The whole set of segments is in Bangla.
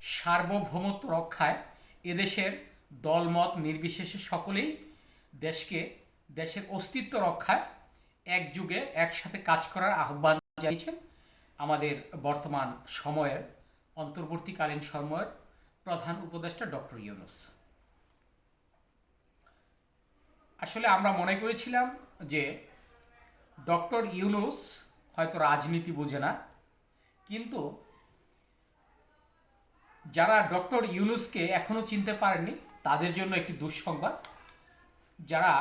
সার্বভৌমত্ব রক্ষায় এদেশের দলমত নির্বিশেষে সকলেই দেশকে, দেশের অস্তিত্ব রক্ষায় একযুগে একসাথে কাজ করার আহ্বান জানিয়েছেন আমাদের বর্তমান সময়ের, অন্তর্বর্তীকালীন সময়ের প্রধান উপদেষ্টা ডক্টর ইউনুস। আসলে আমরা মনে করেছিলাম যে ডক্টর ইউনুস হয়তো রাজনীতি বোঝে না, কিন্তু যারা ডক্টর ইউনুসকে এখনও চিনতে পারেননি, তাদের জন্য একটি দুঃসংবাদ। যারা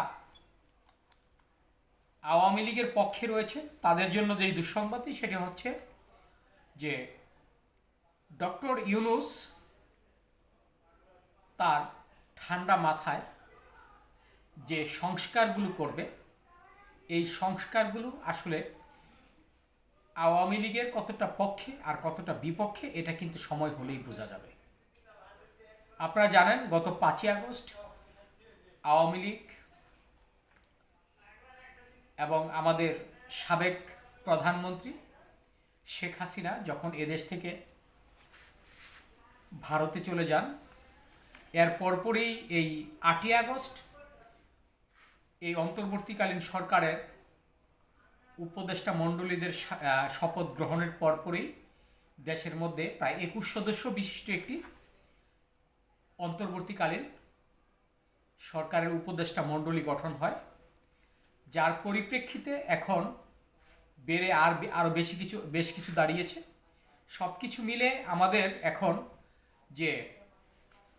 আওয়ামী লীগের পক্ষে রয়েছে, তাদের জন্য যেই দুঃসংবাদটি, সেটি হচ্ছে যে ডক্টর ইউনুস তার ঠান্ডা মাথায় যে সংস্কারগুলো করবে, এই সংস্কারগুলো আসলে আওয়ামী লীগের কতটা পক্ষে আর কতটা বিপক্ষে, এটা কিন্তু সময় হলেই বোঝা যাবে। আপনারা জানেন, গত পাঁচই আগস্ট আওয়ামী লীগ এবং আমাদের সাবেক প্রধানমন্ত্রী শেখ হাসিনা যখন এদেশ থেকে ভারতে চলে যান, এর পরপরই এই আটই আগস্ট এই অন্তর্বর্তীকালীন সরকারের উপদেষ্টা মণ্ডলীদের শপথ গ্রহণের পরপরই দেশের মধ্যে প্রায় একুশ সদস্য বিশিষ্ট একটি অন্তর্বর্তীকালীন সরকারের উপদেষ্টা মণ্ডলী গঠন হয়। যার পরিপ্রেক্ষিতে এখন বেড়ে আর আরও বেশি কিছু, বেশ কিছু দাঁড়িয়েছে। সব কিছু মিলে আমাদের এখন যে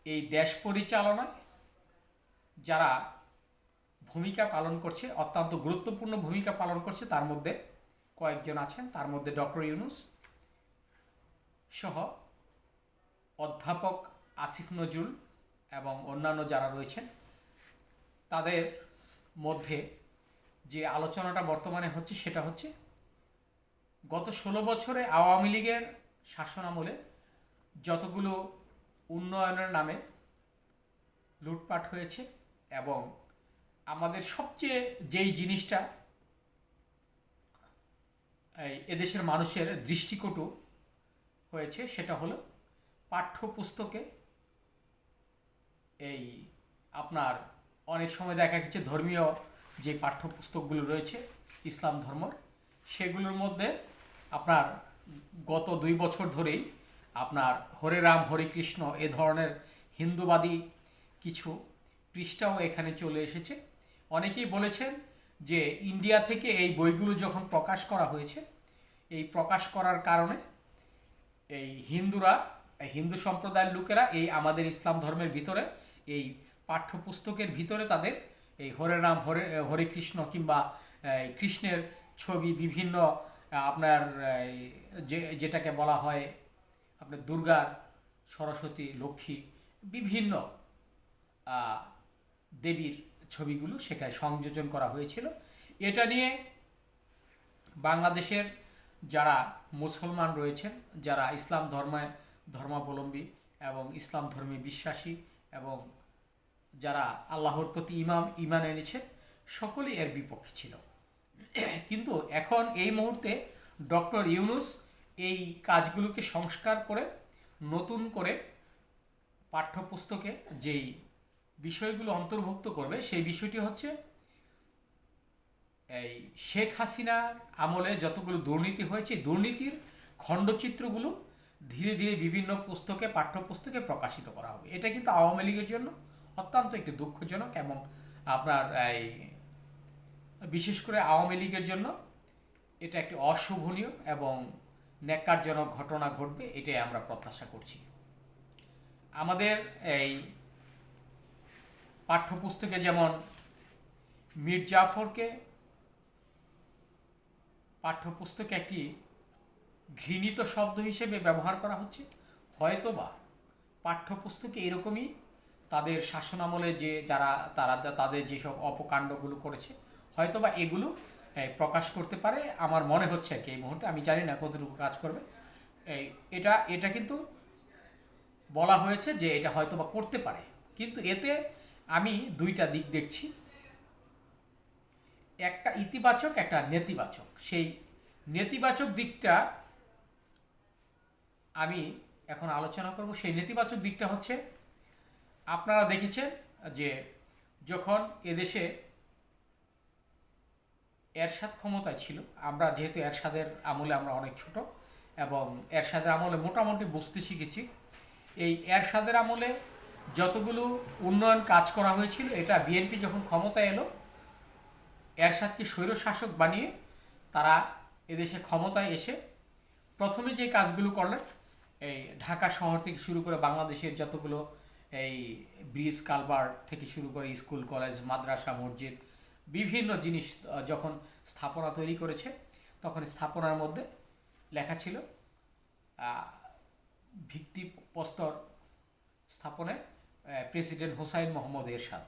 এই দেশ পরিচালনায় যারা ভূমিকা পালন করছে, অত্যন্ত গুরুত্বপূর্ণ ভূমিকা পালন করছে, তার মধ্যে কয়েকজন আছেন। তার মধ্যে ডক্টর ইউনুস সহ অধ্যাপক আসিফ নজরুল এবং অন্যান্য যারা রয়েছেন, তাদের মধ্যে যে আলোচনাটা বর্তমানে হচ্ছে সেটা হচ্ছে, গত ষোলো বছরে আওয়ামী লীগের শাসনামলে যতগুলো উন্নয়নের নামে লুটপাট হয়েছে এবং সবচেয়ে যেই জিনিসটা, এই এদেশের মানুষের দৃষ্টিকটু হয়েছে, সেটা হলো পাঠ্যপুস্তকে এই আপনার অনেক সময় দেখা গেছে ধর্মীয় যে পাঠ্যপুস্তকগুলো রয়েছে, ইসলাম ধর্মর সেগুলোর মধ্যে আপনার গত দুই বছর ধরেই আপনার হরে রাম, হরে কৃষ্ণ এ ধরনের হিন্দুবাদী কিছু পৃষ্ঠাও এখানে চলে এসেছে। অনেকেই বলেছেন যে ইন্ডিয়া থেকে এই বইগুলো যখন প্রকাশ করা হয়েছে, এই প্রকাশ করার কারণে এই হিন্দুরা হিন্দু সম্প্রদায়ের লোকেরা এই আমাদের ইসলাম ধর্মের ভিতরে, এই পাঠ্যপুস্তকের ভিতরে তাদের এই হরে রাম, হরে হরে কৃষ্ণ কিংবা কৃষ্ণের ছবি বিভিন্ন, আপনার যে, যেটাকে বলা হয় আপনার দুর্গার, সরস্বতী, লক্ষ্মী বিভিন্ন দেবীর ছবিগুলো সেখানে সংযোজন করা হয়েছিল। এটা নিয়ে বাংলাদেশের যারা মুসলমান রয়েছেন, যারা ইসলাম ধর্মে ধর্মাবলম্বী এবং ইসলাম ধর্মে বিশ্বাসী এবং যারা আল্লাহর প্রতি ইমাম, ইমান এনেছেন সকলেই এর বিপক্ষে ছিল। কিন্তু এখন এই মুহূর্তে ডক্টর ইউনুস এই কাজগুলোকে সংস্কার করে, নতুন করে পাঠ্যপুস্তকে যেই বিষয়গুলো অন্তর্ভুক্ত করবে, সেই বিষয়টি হচ্ছে এই শেখ হাসিনার আমলে যতগুলো দুর্নীতি হয়েছে দুর্নীতির খণ্ডচিত্রগুলো ধীরে ধীরে বিভিন্ন পুস্তকে, পাঠ্যপুস্তকে প্রকাশিত করা হবে। এটা কিন্তু আওয়ামী লীগের জন্য অত্যন্ত একটি দুঃখজনক এবং আপনার এই বিশেষ করে আওয়ামী লীগের জন্য এটা একটি অশোভনীয় এবং ন্যাক্কারজনক ঘটনা ঘটবে, এটাই আমরা প্রত্যাশা করছি। আমাদের এই পাঠ্যপুস্তকে যেমন মীর জাফরকে পাঠ্যপুস্তকে একটি ঘৃণিত শব্দ হিসেবে ব্যবহার করা হচ্ছে, হয়তোবা পাঠ্যপুস্তকে এরকমই তাদের শাসনামলে যে যারা, তারা তাদের যেসব অপকাণ্ডগুলো করেছে, হয়তোবা এগুলো প্রকাশ করতে পারে। আমার মনে হচ্ছে আর কি এই মুহূর্তে, আমি জানি না কতটুকু কাজ করবে। এই এটা এটা কিন্তু বলা হয়েছে যে এটা হয়তোবা করতে পারে। কিন্তু এতে আমি দুইটা দিক দেখছি। একটা ইতিবাচক, একটা নেতিবাচক। সেই নেতিবাচক দিকটা আমি এখন আলোচনা করব। সেই নেতিবাচক দিকটা হচ্ছে, আপনারা দেখেছেন যে যখন এদেশে এরশাদ ক্ষমতায় ছিল, আমরা যেহেতু এরশাদের আমলে আমরা অনেক ছোট, এবং এরশাদের আমলে মোটামুটি বুঝতে শিখেছি, এই এরশাদের আমলে যতগুলো উন্নয়ন কাজ করা হয়েছিল এটা বিএনপি যখন ক্ষমতায় এলো এরশাদকে স্বৈরশাসক বানিয়ে তারা এদেশে ক্ষমতায় এসে প্রথমে যে কাজগুলো করলেন এই ঢাকা শহর থেকে শুরু করে বাংলাদেশের যতগুলো এই ব্রিজ কালভার্ট থেকে শুরু করে স্কুল কলেজ মাদ্রাসা মসজিদ বিভিন্ন জিনিস যখন স্থাপনা তৈরি করেছে তখন স্থাপনার মধ্যে লেখা ছিল আহ, ভিত্তি প্রস্তর স্থাপনে আহ, প্রেসিডেন্ট হোসাইন মোহাম্মদ এরশাদ।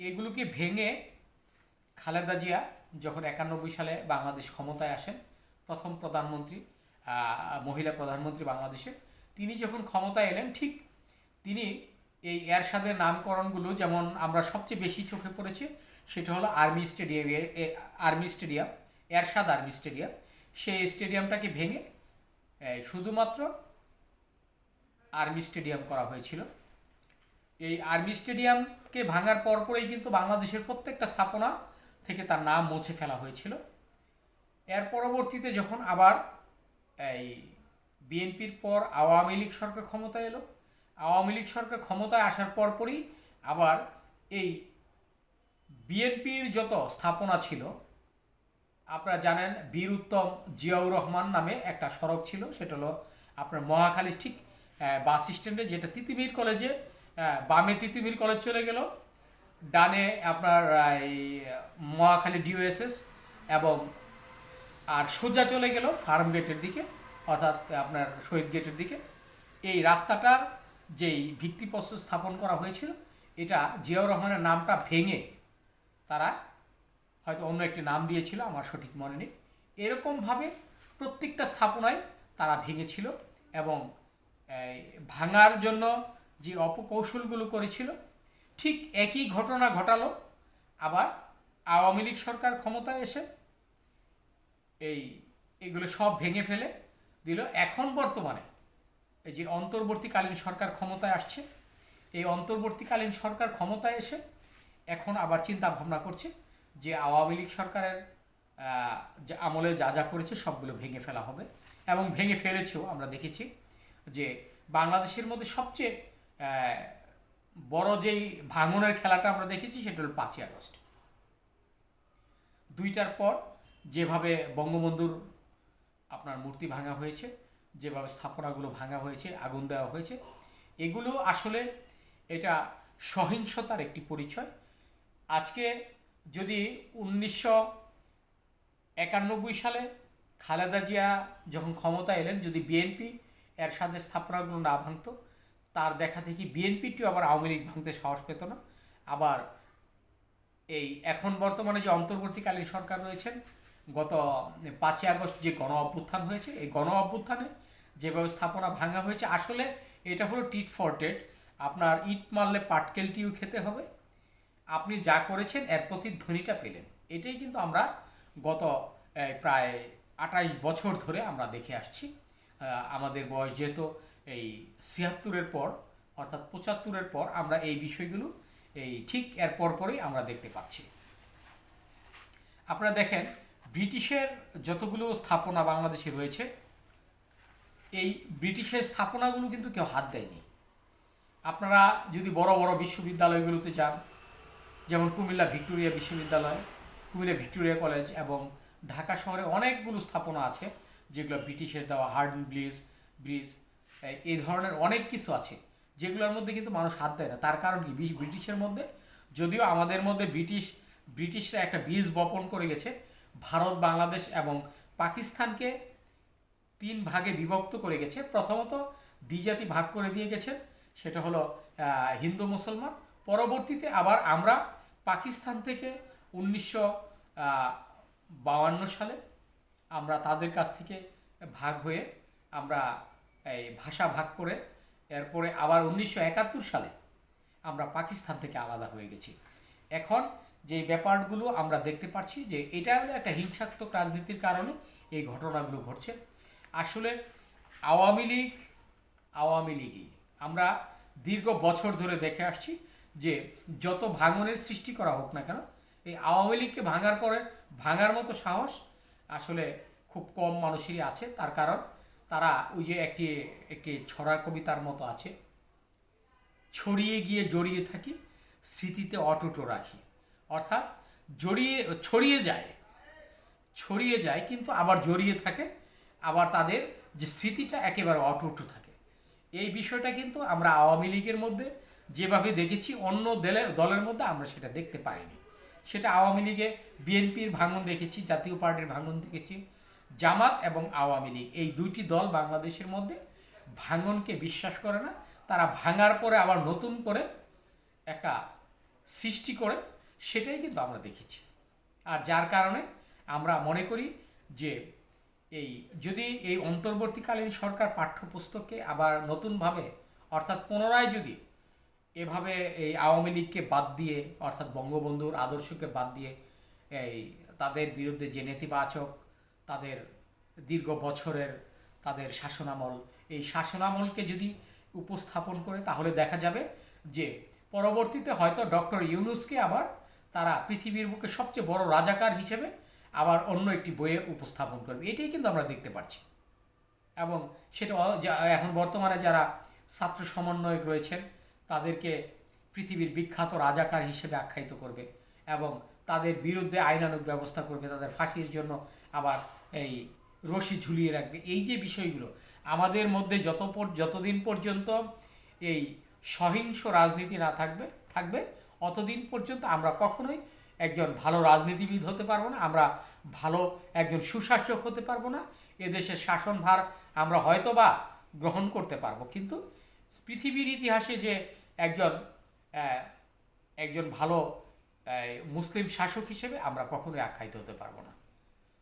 এগুলোকে ভেঙে খালেদা জিয়া যখন একানব্বই সালে বাংলাদেশ ক্ষমতায় আসেন, প্রথম প্রধানমন্ত্রী মহিলা প্রধানমন্ত্রী বাংলাদেশের তিনি যখন ক্ষমতায় এলেন, ঠিক তিনি এই এরশাদের নামকরণগুলো যেমন আমরা সবচেয়ে বেশি চোখে পড়েছে, সেটা হলো army stadium army stadium, Ershad army stadium. সেই স্টেডিয়ামটাকে ভেঙে শুধুমাত্র আর্মি স্টেডিয়াম করা হয়েছিল। এই আর্মি স্টেডিয়ামকে ভাঙার পরপরই কিন্তু বাংলাদেশের প্রত্যেকটা স্থাপনা থেকে তার নাম মুছে ফেলা হয়েছিল। এর পরবর্তীতে যখন আবার এই বিএনপির পর আওয়ামী লীগ সরকার ক্ষমতায় এলো, আওয়ামী লীগ সরকার ক্ষমতায় আসার পরপরই আবার এই বিএনপির যত স্থাপনা ছিল, আপনারা জানেন বীর উত্তম জিয়াউর রহমান নামে একটা সড়ক ছিল, সেটা হলো আপনার মহাখালী ঠিক বাস স্ট্যান্ডে, যেটা তিতুমির কলেজে বামে তিতুমির কলেজ চলে গেল। ডানে আপনার এই মহাখালী ডিওএসএস এবং, আর সোজা চলে গেল ফার্ম গেটের দিকে, অর্থাৎ আপনার শহীদ গেটের দিকে। এই রাস্তাটার যেই ভিত্তিপ্রস্তর স্থাপন করা হয়েছিল, এটা জিয়াউর রহমানের নামটা ভেঙে তারা হয়তো অন্য একটি নাম দিয়েছিল, আমার সঠিক মনে নেই। এরকমভাবে প্রত্যেকটা স্থাপনায় তারা ভেঙেছিল এবং ভাঙার জন্য যে অপকৌশলগুলো করেছিল, ঠিক একই ঘটনা ঘটালো, আবার আওয়ামী লীগ সরকার ক্ষমতায় এসে এই এগুলো সব ভেঙে ফেলে দিল। এখন বর্তমানে এই যে অন্তর্বর্তীকালীন সরকার ক্ষমতায় আসছে, এই অন্তর্বর্তীকালীন সরকার ক্ষমতায় এসে এখন আবার চিন্তা ভাবনা করছে যে আওয়ামী লীগ সরকারের যে আমলে যা যা করেছে সবগুলো ভেঙে ফেলা হবে এবং ভেঙে ফেলেছেও আমরা দেখেছি যে বাংলাদেশের মধ্যে সবচেয়ে বড় যেই ভাঙনের খেলাটা আমরা দেখেছি, সেটা হল পাঁচই আগস্ট। দুইটার পর যেভাবে বঙ্গবন্ধুর আপনার মূর্তি ভাঙা হয়েছে, যেভাবে স্থাপনাগুলো ভাঙা হয়েছে, আগুন দেওয়া হয়েছে, এগুলো আসলে এটা সহিংসতার একটি পরিচয়। আজকে যদি উনিশশো একানব্বই সালে খালেদা জিয়া যখন ক্ষমতা এলেন, যদি বিএনপি এর সাথে স্থাপনাগুলো না ভাঙতো তার দেখা দেখি বিএনপিটিও আবার আওয়ামী লীগ ভাঙতে সাহস পেত না। আবার এই এখন বর্তমানে যে অন্তর্বর্তীকালীন সরকার রয়েছেন, গত পাঁচই আগস্ট যে গণ অভ্যুত্থান হয়েছে, এই গণ অভ্যুত্থানে যেভাবে স্থাপনা ভাঙা হয়েছে, আসলে এটা হলো টিট ফর টেট। আপনার ইট মারলে পাটকেলটিও খেতে হবে। আপনি যা করেছেন, এর প্রতিধ্বনিটা পেলেন। এটাই কিন্তু আমরা গত প্রায় আঠাইশ বছর ধরে আমরা দেখে আসছি। আমাদের বয়স যেহেতু এই ছিয়াত্তরের পর, অর্থাৎ পঁচাত্তরের পর আমরা এই বিষয়গুলো এই ঠিক এর পরপরই আমরা দেখতে পাচ্ছি। আপনারা দেখেন, ব্রিটিশের যতগুলো স্থাপনা বাংলাদেশে রয়েছে, এই ব্রিটিশের স্থাপনাগুলো কিন্তু কেউ হাত দেয়নি। আপনারা যদি বড় বড় বিশ্ববিদ্যালয়গুলোতে যান, যেমন কুমিল্লা ভিক্টোরিয়া বিশ্ববিদ্যালয়, কুমিল্লা ভিক্টোরিয়া কলেজ এবং ঢাকা শহরে অনেকগুলো স্থাপনা আছে, যেগুলো ব্রিটিশের দেওয়া হার্ড ব্রিজ ব্রিজ এই ধরনের অনেক কিছু আছে, যেগুলোর মধ্যে কিন্তু মানুষ হাত দেয় না। তার কারণ কি? ব্রিটিশের মধ্যে, যদিও আমাদের মধ্যে ব্রিটিশ, ব্রিটিশরা একটা বীজ বপন করে গেছে, ভারত, বাংলাদেশ এবং পাকিস্তানকে তিন ভাগে বিভক্ত করে গেছে। প্রথমত দ্বিজাতি ভাগ করে দিয়ে গেছে, সেটা হলো হিন্দু, মুসলমান। পরবর্তীতে আবার আমরা পাকিস্তান থেকে উনিশশো বাউান্ন সালে আমরা তাদের কাছ থেকে ভাগ হয়ে আমরা এই ভাষা ভাগ করে এরপরে আবার উনিশশো একাত্তর সালে আমরা পাকিস্তান থেকে আলাদা হয়ে গেছি। এখন যে ব্যাপারগুলো আমরা দেখতে পাচ্ছি যে এটা হলো একটা হিংসাত্মক রাজনীতির কারণে এই ঘটনাগুলো ঘটছে। আসলে আওয়ামী লীগ, আওয়ামী লীগই আমরা দীর্ঘ বছর ধরে দেখে আসছি যে যত ভাঙনের সৃষ্টি করা হোক না কেন, এই আওয়ামী লীগকে ভাঙার পরে ভাঙার মতো সাহস আসলে খুব কম মানুষেরই আছে। তার কারণ তারা ওই যে একটি একটি ছড়া কবিতার মতো আছে, ছড়িয়ে গিয়ে জড়িয়ে থাকি, স্মৃতিতে অটুট রাখি। অর্থাৎ জড়িয়ে, ছড়িয়ে যায় ছড়িয়ে যায় কিন্তু আবার জড়িয়ে থাকে, আবার তাদের যে স্মৃতিটা একেবারে অটুট থাকে। এই বিষয়টা কিন্তু আমরা আওয়ামী লীগের মধ্যে যেভাবে দেখেছি, অন্য দলের দলের মধ্যে আমরা সেটা দেখতে পারিনি সেটা আওয়ামী লীগে বিএনপির ভাঙন দেখেছি, জাতীয় পার্টির ভাঙন দেখেছি জামাত এবং আওয়ামী লীগ। এই দুইটি দল বাংলাদেশের মধ্যে ভাঙনকে বিশ্বাস করে না। তারা ভাঙার পরে আবার নতুন করে একটা সৃষ্টি করে, সেটাই কিন্তু আমরা দেখেছি। আর যার কারণে আমরা মনে করি যে এই যদি এই অন্তর্বর্তীকালীন সরকার পাঠ্যপুস্তককে আবার নতুনভাবে, অর্থাৎ পুনরায় যদি এভাবে এই আওয়ামী লীগকে বাদ দিয়ে, অর্থাৎ বঙ্গবন্ধুর আদর্শকে বাদ দিয়ে এই তাদের বিরুদ্ধে যে নেতিবাচক তাদের দীর্ঘ বছরের তাদের শাসনামল। এই শাসনামলকে যদি উপস্থাপন করে, তাহলে দেখা যাবে যে পরবর্তীতে হয়তো ডক্টর ইউনুসকে আবার তারা পৃথিবীর বুকে সবচেয়ে বড় রাজাকার হিসেবে আবার অন্য একটি বইয়ে উপস্থাপন করবে। এটাই কিন্তু আমরা দেখতে পাচ্ছি। এবং সেটা এখন বর্তমানে যারা ছাত্র সমন্বয়ক রয়েছেন, তাদেরকে পৃথিবীর বিখ্যাত রাজাকার হিসেবে আখ্যায়িত করবে এবং তাদের বিরুদ্ধে আইনানুগ ব্যবস্থা করবে, তাদের ফাঁসির জন্য আবার এই রশি ঝুলিয়ে রাখবে। এই যে বিষয়গুলো, আমাদের মধ্যে যত যতদিন পর্যন্ত এই সহিংস রাজনীতি না থাকবে থাকবে, অতদিন পর্যন্ত আমরা কখনোই একজন ভালো রাজনীতিবিদ হতে পারব না, আমরা ভালো একজন সুশাসক হতে পারব না। এদেশের শাসনভার আমরা হয়তো বা গ্রহণ করতে পারব, কিন্তু পৃথিবীর ইতিহাসে যে একজন একজন ভালো মুসলিম শাসক হিসেবে আমরা কখনোই আখ্যায়িত হতে পারব না।